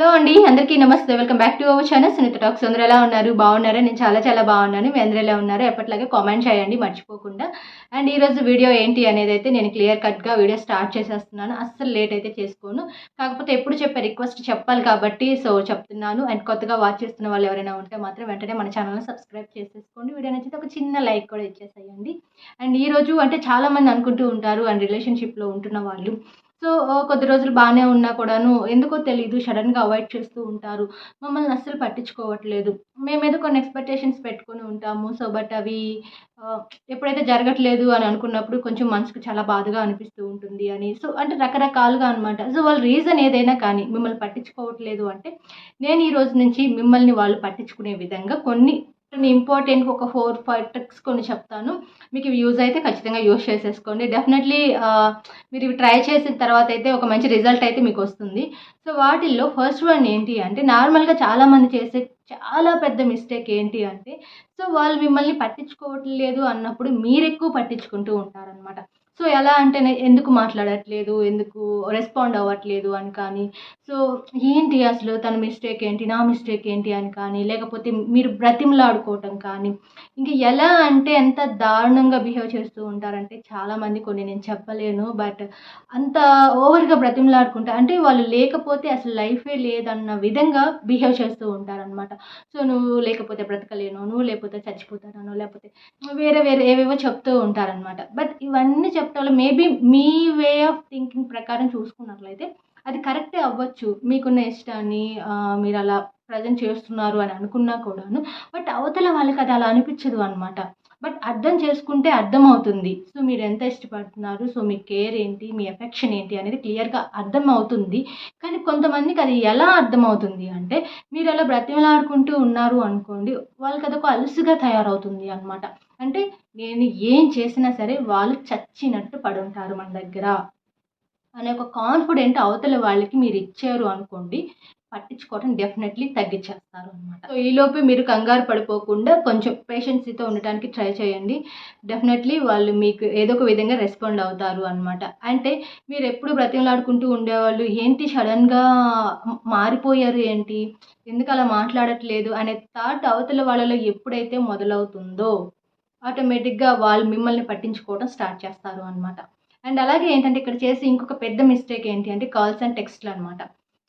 Hello అండి అందరికీ నమస్తే. Welcome back to our channel Sunitha talks అందరూ ఎలా ఉన్నారు? బాగున్నారా? నేను చాలా చాలా బాగున్నాను. మీ అందరూ ఎలా ఉన్నారు ఎప్పటిలాగే కామెంట్ చేయండి మర్చిపోకుండా. అండ్ ఈరోజు వీడియో ఏంటి అనేది అయితే నేను క్లియర్ కట్గా వీడియో స్టార్ట్ చేసేస్తున్నాను. అస్సలు లేట్ అయితే చేసుకోను. కాకపోతే ఎప్పుడు చెప్పే రిక్వెస్ట్ చెప్పాలి కాబట్టి సో చెప్తున్నాను. అండ్ కొత్తగా వాచ్ చేస్తున్న వాళ్ళు ఎవరైనా ఉంటే మాత్రం వెంటనే మన ఛానల్ని సబ్స్క్రైబ్ చేసేసుకోండి. వీడియో నచ్చితే ఒక చిన్న లైక్ కూడా ఇచ్చేసేయండి. అండ్ ఈరోజు అంటే చాలామంది అనుకుంటూ ఉంటారు అండ్ రిలేషన్షిప్లో ఉంటున్న వాళ్ళు. సో కొద్ది రోజులు బాగానే ఉన్నా కూడాను ఎందుకో తెలియదు సడన్గా అవాయిడ్ చేస్తూ ఉంటారు. మమ్మల్ని అస్సలు పట్టించుకోవట్లేదు. మేమేదో కొన్ని ఎక్స్పెక్టేషన్స్ పెట్టుకొని ఉంటాము. సో బట్ అవి ఎప్పుడైతే జరగట్లేదు అని అనుకున్నప్పుడు కొంచెం మనసుకు చాలా బాధగా అనిపిస్తూ ఉంటుంది అని. సో అంటే రకరకాలుగా అనమాట సో వాళ్ళ రీజన్ ఏదైనా కానీ మిమ్మల్ని పట్టించుకోవట్లేదు అంటే నేను ఈ రోజు నుంచి మిమ్మల్ని వాళ్ళు పట్టించుకునే విధంగా కొన్ని ఇంపార్టెంట్ ఒక ఫోర్ ఫైవ్ ట్రిక్స్ కొన్ని చెప్తాను. మీకు ఇవి యూజ్ అయితే ఖచ్చితంగా యూజ్ చేసేసుకోండి. డెఫినెట్లీ మీరు ఇవి ట్రై చేసిన తర్వాత అయితే ఒక మంచి రిజల్ట్ అయితే మీకు వస్తుంది. సో వాటిల్లో ఫస్ట్ వన్ ఏంటి అంటే నార్మల్గా చాలామంది చేసే చాలా పెద్ద మిస్టేక్ ఏంటి అంటే సో వాళ్ళు మిమ్మల్ని పట్టించుకోవట్లేదు అన్నప్పుడు మీరు ఎక్కువ పట్టించుకుంటూ ఉంటారనమాట సో ఎలా అంటే ఎందుకు మాట్లాడట్లేదు? ఎందుకు రెస్పాండ్ అవ్వట్లేదు అని కానీ సో ఏంటి అసలు తన మిస్టేక్ ఏంటి నా మిస్టేక్ ఏంటి అని కానీ లేకపోతే మీరు బ్రతిమలాడుకోవటం కానీ ఇంకా ఎలా అంటే ఎంత దారుణంగా బిహేవ్ చేస్తూ ఉంటారంటే చాలామంది కొన్ని నేను చెప్పలేను బట్ అంత ఓవర్గా బ్రతిమలాడుకుంటా అంటే వాళ్ళు లేకపోతే అసలు లైఫే లేదన్న విధంగా బిహేవ్ చేస్తూ ఉంటారనమాట సో నువ్వు లేకపోతే బ్రతకలేను నువ్వు లేకపోతే చచ్చిపోతాను లేకపోతే వేరే వేరే ఏవేవో చెప్తూ ఉంటారనమాట బట్ ఇవన్నీ చెప్తాలో మేబీ మీ వే ఆఫ్ థింకింగ్ ప్రకారం చూసుకున్నట్లయితే అది కరెక్టే అవ్వచ్చు. మీకున్న ఇష్టాన్ని మీరు అలా ప్రజెంట్ చేస్తున్నారు అని అనుకున్నా కూడాను. బట్ అవతల వాళ్ళకి అది అలా అనిపించదు అనమాట బట్ అర్థం చేసుకుంటే అర్థమవుతుంది. సో మీరు ఎంత ఇష్టపడుతున్నారు? సో మీ కేర్ ఏంటి? మీ ఎఫెక్షన్ ఏంటి? అనేది క్లియర్గా అర్థం అవుతుంది కానీ కొంతమందికి అది ఎలా అర్థమవుతుంది అంటే మీరు అలా బ్రతిమలాడుకుంటూ ఉన్నారు అనుకోండి వాళ్ళకి అదొక అలుసుగా తయారవుతుంది అనమాట అంటే నేను ఏం చేసినా సరే వాళ్ళు చచ్చినట్టు పడుంటారు మన దగ్గర. అనే ఒక కాన్ఫిడెంట్ అవతల వాళ్ళకి మీరు ఇచ్చారు అనుకోండి పట్టించుకోవడం డెఫినెట్లీ తగ్గించేస్తారు అనమాట సో ఈలోపు మీరు కంగారు పడిపోకుండా కొంచెం పేషెన్సీతో ఉండటానికి ట్రై చేయండి. డెఫినెట్లీ వాళ్ళు మీకు ఏదో ఒక విధంగా రెస్పాండ్ అవుతారు అనమాట అంటే మీరు ఎప్పుడు బ్రతిమలాడుకుంటూ ఉండేవాళ్ళు ఏంటి సడన్గా మారిపోయారు ఏంటి? ఎందుకు అలా మాట్లాడట్లేదు? అనే థాట్ అవతల వాళ్ళలో ఎప్పుడైతే మొదలవుతుందో ఆటోమేటిక్గా వాళ్ళు మిమ్మల్ని పట్టించుకోవడం స్టార్ట్ చేస్తారు అనమాట అండ్ అలాగే ఏంటంటే ఇక్కడ చేసి ఇంకొక పెద్ద మిస్టేక్ ఏంటి అంటే కాల్స్ అండ్ టెక్స్ట్లు అనమాట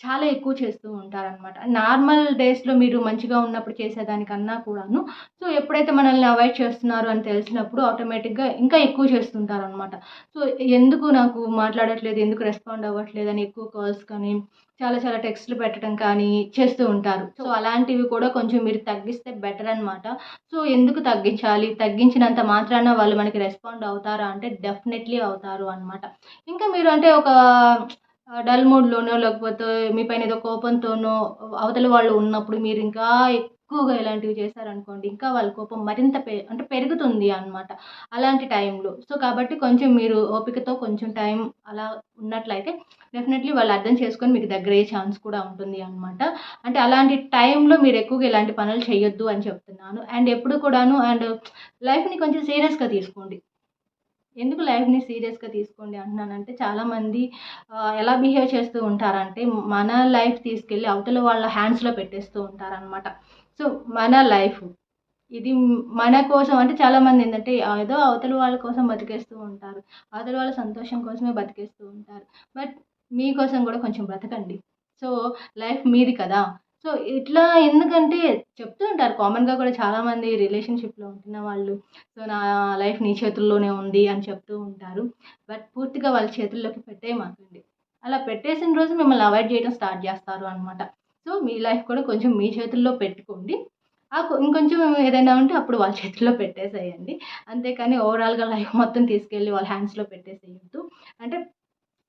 చాలా ఎక్కువ చేస్తూ ఉంటారనమాట నార్మల్ డేస్లో మీరు మంచిగా ఉన్నప్పుడు చేసేదానికన్నా కూడాను. సో ఎప్పుడైతే మనల్ని అవాయిడ్ చేస్తున్నారు అని తెలిసినప్పుడు ఆటోమేటిక్గా ఇంకా ఎక్కువ చేస్తుంటారనమాట సో ఎందుకు నాకు మాట్లాడట్లేదు ఎందుకు రెస్పాండ్ అవ్వట్లేదు అని ఎక్కువ కాల్స్ కానీ చాలా చాలా టెక్స్ట్లు పెట్టడం కానీ చేస్తూ ఉంటారు. సో అలాంటివి కూడా కొంచెం మీరు తగ్గిస్తే బెటర్ అనమాట సో ఎందుకు తగ్గించాలి? తగ్గించినంత మాత్రాన వాళ్ళు మనకి రెస్పాండ్ అవుతారా? అంటే డెఫినెట్లీ అవుతారు అనమాట ఇంకా మీరు అంటే ఒక డల్ మూడ్లోనో లేకపోతే మీ పైన ఏదో కోపంతోనో అవతల వాళ్ళు ఉన్నప్పుడు మీరు ఇంకా ఎక్కువగా ఇలాంటివి చేశారనుకోండి ఇంకా వాళ్ళ కోపం మరింత పె అంటే పెరుగుతుంది అన్నమాట అలాంటి టైంలో. సో కాబట్టి కొంచెం మీరు ఓపికతో కొంచెం టైం అలా ఉన్నట్లయితే డెఫినెట్లీ వాళ్ళు అర్థం చేసుకొని మీకు దగ్గర అయ్యే ఛాన్స్ కూడా ఉంటుంది అనమాట అంటే అలాంటి టైంలో మీరు ఎక్కువగా ఇలాంటి పనులు చేయొద్దు అని చెప్తున్నాను. అండ్ ఎప్పుడు కూడాను అండ్ లైఫ్ని కొంచెం సీరియస్గా తీసుకోండి. ఎందుకు లైఫ్ని సీరియస్గా తీసుకోండి అంటున్నానంటే చాలామంది ఎలా బిహేవ్ చేస్తూ ఉంటారంటే మన లైఫ్ తీసుకెళ్ళి అవతల వాళ్ళ హ్యాండ్స్లో పెట్టేస్తూ ఉంటారనమాట సో మన లైఫ్ ఇది మన కోసం అంటే చాలామంది ఏంటంటే ఏదో అవతల వాళ్ళ కోసం బతికేస్తూ ఉంటారు. అవతల వాళ్ళ సంతోషం కోసమే బతికేస్తూ ఉంటారు. బట్ మీకోసం కూడా కొంచెం బ్రతకండి. సో లైఫ్ మీది కదా. సో ఇట్లా ఎందుకంటే చెప్తూ ఉంటారు కామన్గా కూడా చాలామంది రిలేషన్షిప్లో ఉంటున్న వాళ్ళు. సో నా లైఫ్ నీ చేతుల్లోనే ఉంది అని చెప్తూ ఉంటారు. బట్ పూర్తిగా వాళ్ళ చేతుల్లోకి పెట్టేయమాకండి అలా పెట్టేసిన రోజు మిమ్మల్ని అవాయిడ్ చేయడం స్టార్ట్ చేస్తారు అనమాట సో మీ లైఫ్ కూడా కొంచెం మీ చేతుల్లో పెట్టుకోండి. ఆ ఇంకొంచెం ఏదైనా ఉంటే అప్పుడు వాళ్ళ చేతుల్లో పెట్టేసేయండి. అంతేకాని ఓవరాల్గా లైఫ్ మొత్తం తీసుకెళ్ళి వాళ్ళ హ్యాండ్స్లో పెట్టేసేయద్దు. అంటే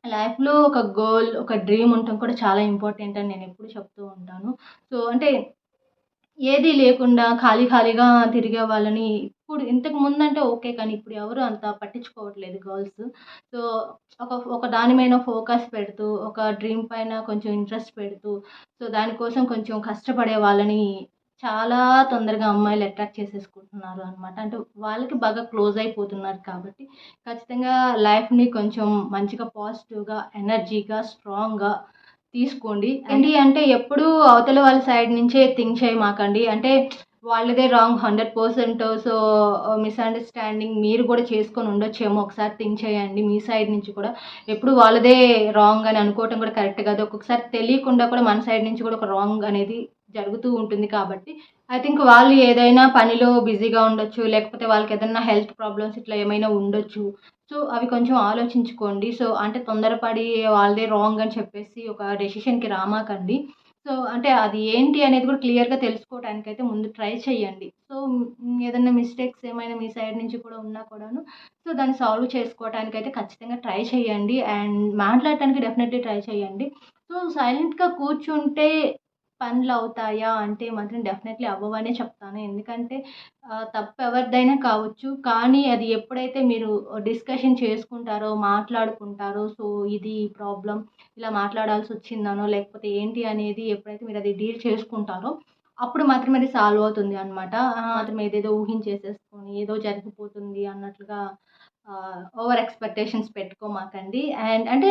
లైఫ్లో ఒక గోల్ ఒక డ్రీమ్ ఉండటం కూడా చాలా ఇంపార్టెంట్ అని నేను ఎప్పుడు చెప్తూ ఉంటాను. సో అంటే ఏది లేకుండా ఖాళీ ఖాళీగా తిరిగే వాళ్ళని ఇప్పుడు ఇంతకు ముందు అంటే ఓకే కానీ ఇప్పుడు ఎవరు అంత పట్టించుకోవట్లేదు గర్ల్స్. సో ఒక ఒక దాని మీద ఫోకస్ పెడుతూ ఒక డ్రీమ్ పైన కొంచెం ఇంట్రెస్ట్ పెడుతూ సో దానికోసం కొంచెం కష్టపడే వాళ్ళని చాలా తొందరగా అమ్మాయిలు అట్రాక్ట్ చేసేసుకుంటున్నారు అనమాట అంటే వాళ్ళకి బాగా క్లోజ్ అయిపోతున్నారు కాబట్టి ఖచ్చితంగా లైఫ్ని కొంచెం మంచిగా పాజిటివ్గా ఎనర్జీగా స్ట్రాంగ్గా తీసుకోండి. ఏంటి అంటే ఎప్పుడు అవతల వాళ్ళ సైడ్ నుంచే థింక్ చేయమాకండి అంటే వాళ్ళదే wrong hundred percent. So misunderstanding మీరు కూడా చేసుకొని ఉండొచ్చేమో ఒకసారి థింక్ చేయండి మీ సైడ్ నుంచి కూడా. ఎప్పుడు వాళ్ళదే రాంగ్ అని అనుకోవటం కూడా కరెక్ట్ కాదు. ఒక్కొక్కసారి తెలియకుండా కూడా మన సైడ్ నుంచి కూడా ఒక రాంగ్ అనేది జరుగుతూ ఉంటుంది కాబట్టి ఐ థింక్ వాళ్ళు ఏదైనా పనిలో బిజీగా ఉండొచ్చు లేకపోతే వాళ్ళకి ఏదైనా హెల్త్ ప్రాబ్లమ్స్ ఇట్లా ఏమైనా ఉండొచ్చు సో అవి కొంచెం ఆలోచించుకోండి. సో అంటే తొందరపడి వాళ్ళదే రాంగ్ అని చెప్పేసి ఒక డెసిషన్కి రామాకండి. సో అంటే అది ఏంటి అనేది కూడా క్లియర్గా తెలుసుకోవడానికి అయితే ముందు ట్రై చేయండి. సో ఏదైనా మిస్టేక్స్ ఏమైనా మీ సైడ్ నుంచి కూడా ఉన్నా కూడాను సో దాన్ని సాల్వ్ చేసుకోవడానికి అయితే ఖచ్చితంగా ట్రై చేయండి. అండ్ మాట్లాడటానికి డెఫినెట్లీ ట్రై చేయండి. సో సైలెంట్గా కూర్చుంటే పనులు అవుతాయా అంటే మాత్రం డెఫినెట్లీ అవ్వవనే చెప్తాను. ఎందుకంటే తప్పు ఎవరిదైనా కావచ్చు. కానీ అది ఎప్పుడైతే మీరు డిస్కషన్ చేసుకుంటారో మాట్లాడుకుంటారో సో ఇది ప్రాబ్లం ఇలా మాట్లాడాల్సి వచ్చిందనో లేకపోతే ఏంటి అనేది ఎప్పుడైతే మీరు అది డీల్ చేసుకుంటారో అప్పుడు మాత్రమే అది సాల్వ్ అవుతుంది అనమాట మాత్రం ఏదేదో ఊహించేసేసుకొని ఏదో జరిగిపోతుంది అన్నట్లుగా ఓవర్ ఎక్స్పెక్టేషన్స్ పెట్టుకోమాకండి. అండ్ అంటే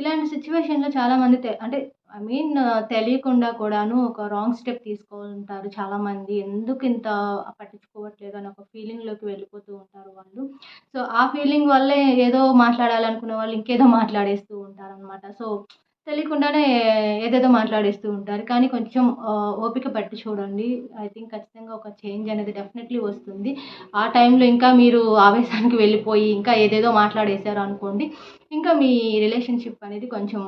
ఇలాంటి సిచ్యువేషన్లో చాలామంది అంటే ఐ మీన్ uh, తెలియకుండా కూడాను ఒక రాంగ్ స్టెప్ తీసుకుంటారు చాలామంది. ఎందుకు ఇంత పట్టించుకోవట్లేదు అని ఒక ఫీలింగ్లోకి వెళ్ళిపోతూ ఉంటారు వాళ్ళు. సో ఆ ఫీలింగ్ వల్లే ఏదో మాట్లాడాలనుకునే వాళ్ళు ఇంకేదో మాట్లాడేస్తూ ఉంటారు అనమాట సో తెలియకుండానే ఏదేదో మాట్లాడేస్తూ ఉంటారు. కానీ కొంచెం ఓపిక పట్టి చూడండి. ఐ థింక్ ఖచ్చితంగా ఒక చేంజ్ అనేది డెఫినెట్లీ వస్తుంది. ఆ టైంలో ఇంకా మీరు ఆవేశానికి వెళ్ళిపోయి ఇంకా ఏదేదో మాట్లాడేశారు అనుకోండి ఇంకా మీ రిలేషన్షిప్ అనేది కొంచెం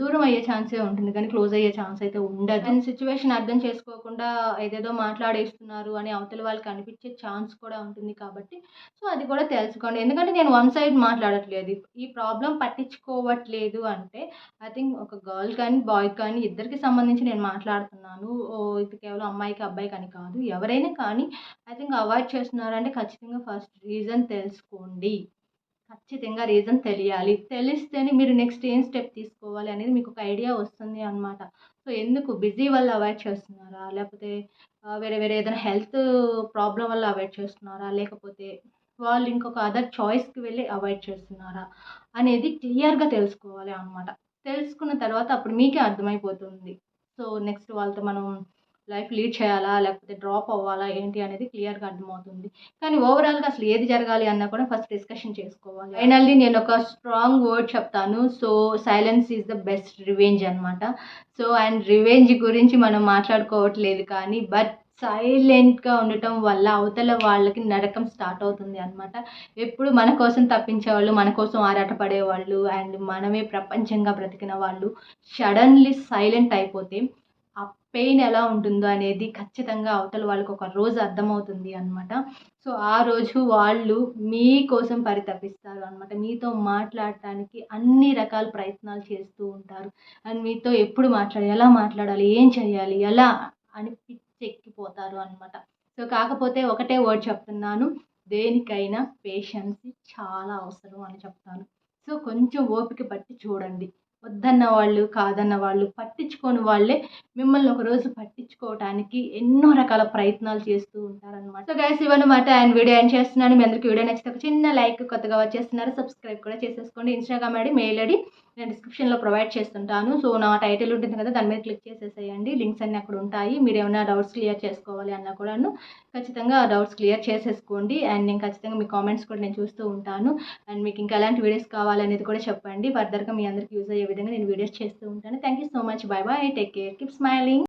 దూరం అయ్యే ఛాన్సే ఉంటుంది కానీ క్లోజ్ అయ్యే ఛాన్స్ అయితే ఉండదు. అండ్ సిచ్యువేషన్ అర్థం చేసుకోకుండా ఏదేదో మాట్లాడేస్తున్నారు అని అవతల వాళ్ళకి అనిపించే ఛాన్స్ కూడా ఉంటుంది కాబట్టి సో అది కూడా తెలుసుకోండి. ఎందుకంటే నేను వన్ సైడ్ మాట్లాడట్లేదు. ఈ ప్రాబ్లం పట్టించుకోవట్లేదు అంటే ఐ థింక్ ఒక గర్ల్ కానీ బాయ్ కానీ ఇద్దరికి సంబంధించి నేను మాట్లాడుతున్నాను. ఓ ఇది కేవలం అమ్మాయికి అబ్బాయికి అని కాదు. ఎవరైనా కానీ ఐ థింక్ అవాయిడ్ చేస్తున్నారంటే ఖచ్చితంగా ఫస్ట్ రీజన్ తెలుసుకోండి. ఖచ్చితంగా రీజన్ తెలియాలి. తెలిస్తేనే మీరు నెక్స్ట్ ఏం స్టెప్ తీసుకోవాలి అనేది మీకు ఒక ఐడియా వస్తుంది అనమాట సో ఎందుకు? బిజీ వల్ల అవాయిడ్ చేస్తున్నారా? లేకపోతే వేరే వేరే ఏదైనా హెల్త్ ప్రాబ్లం వల్ల అవాయిడ్ చేస్తున్నారా? లేకపోతే వాళ్ళు ఇంకొక అదర్ చాయిస్కి వెళ్ళి అవాయిడ్ చేస్తున్నారా? అనేది క్లియర్గా తెలుసుకోవాలి అనమాట తెలుసుకున్న తర్వాత అప్పుడు మీకే అర్థమైపోతుంది. సో నెక్స్ట్ వాళ్ళతో మనం లైఫ్ లీడ్ చేయాలా? లేకపోతే డ్రాప్ అవ్వాలా? ఏంటి అనేది క్లియర్గా అర్థమవుతుంది. కానీ ఓవరాల్గా అసలు ఏది జరగాలి అన్నా కూడా ఫస్ట్ డిస్కషన్ చేసుకోవాలి. ఫైనల్లీ నేను ఒక స్ట్రాంగ్ వర్డ్ చెప్తాను. So silence is the best revenge అనమాట సో అండ్ రివెంజ్ గురించి మనం మాట్లాడుకోవట్లేదు కానీ బట్ సైలెంట్గా ఉండటం వల్ల అవతల వాళ్ళకి నరకం స్టార్ట్ అవుతుంది అనమాట ఎప్పుడు మన కోసం తప్పించేవాళ్ళు మన కోసం ఆరాటపడేవాళ్ళు అండ్ మనమే ప్రపంచంగా బ్రతికిన వాళ్ళు సడన్లీ సైలెంట్ అయిపోతే పెయిన్ ఎలా ఉంటుందో అనేది ఖచ్చితంగా అవతల వాళ్ళకి ఒక రోజు అర్థమవుతుంది అనమాట సో ఆ రోజు వాళ్ళు మీకోసం పరితపిస్తారు అనమాట మీతో మాట్లాడటానికి అన్ని రకాల ప్రయత్నాలు చేస్తూ ఉంటారు. అండ్ మీతో ఎప్పుడు మాట్లాడాలి ఎలా మాట్లాడాలి ఏం చేయాలి ఎలా అని పిచ్చెక్కిపోతారు అనమాట సో కాకపోతే ఒకటే వర్డ్ చెప్తున్నాను. దేనికైనా పేషెన్స్ చాలా అవసరం అని చెప్తాను. సో కొంచెం ఓపిక పట్టి చూడండి. వద్దన్న వాళ్ళు కాదన్న వాళ్ళు పట్టించుకోని వాళ్ళే మిమ్మల్ని ఒక రోజు పట్టించుకోవడానికి ఎన్నో రకాల ప్రయత్నాలు చేస్తూ ఉంటారనమాట సో గైస్ ఇవన్నమాట అండ్ వీడియో ఏం చేస్తున్నాను. మీ అందరికీ వీడియో నచ్చితే ఒక చిన్న లైక్ కొత్తగా వచ్చేస్తున్నారు. సబ్స్క్రైబ్ కూడా చేసేసుకోండి. ఇన్స్టాగ్రామ్ ఐడి మెయిల్ ఐడి నేను డిస్క్రిప్షన్లో ప్రొవైడ్ చేస్తుంటాను. సో నా టైటిల్ ఉంటుంది కదా దాని మీద క్లిక్ చేసేసేయండి. లింక్స్ అన్నీ అక్కడ ఉంటాయి. మీరు ఏమైనా డౌట్స్ క్లియర్ చేసుకోవాలి అన్నా కూడాను ఖచ్చితంగా డౌట్స్ క్లియర్ చేసేసుకోండి. అండ్ నేను ఖచ్చితంగా మీ కామెంట్స్ కూడా నేను చూస్తూ ఉంటాను. అండ్ మీకు ఇంకా ఎలాంటి వీడియోస్ కావాలనేది కూడా చెప్పండి. ఫర్దర్గా మీ అందరికి యూజ్ అయ్యే విధంగా నేను వీడియోస్ చేస్తూ ఉంటాను. Thank you so much bye bye take care keep smiling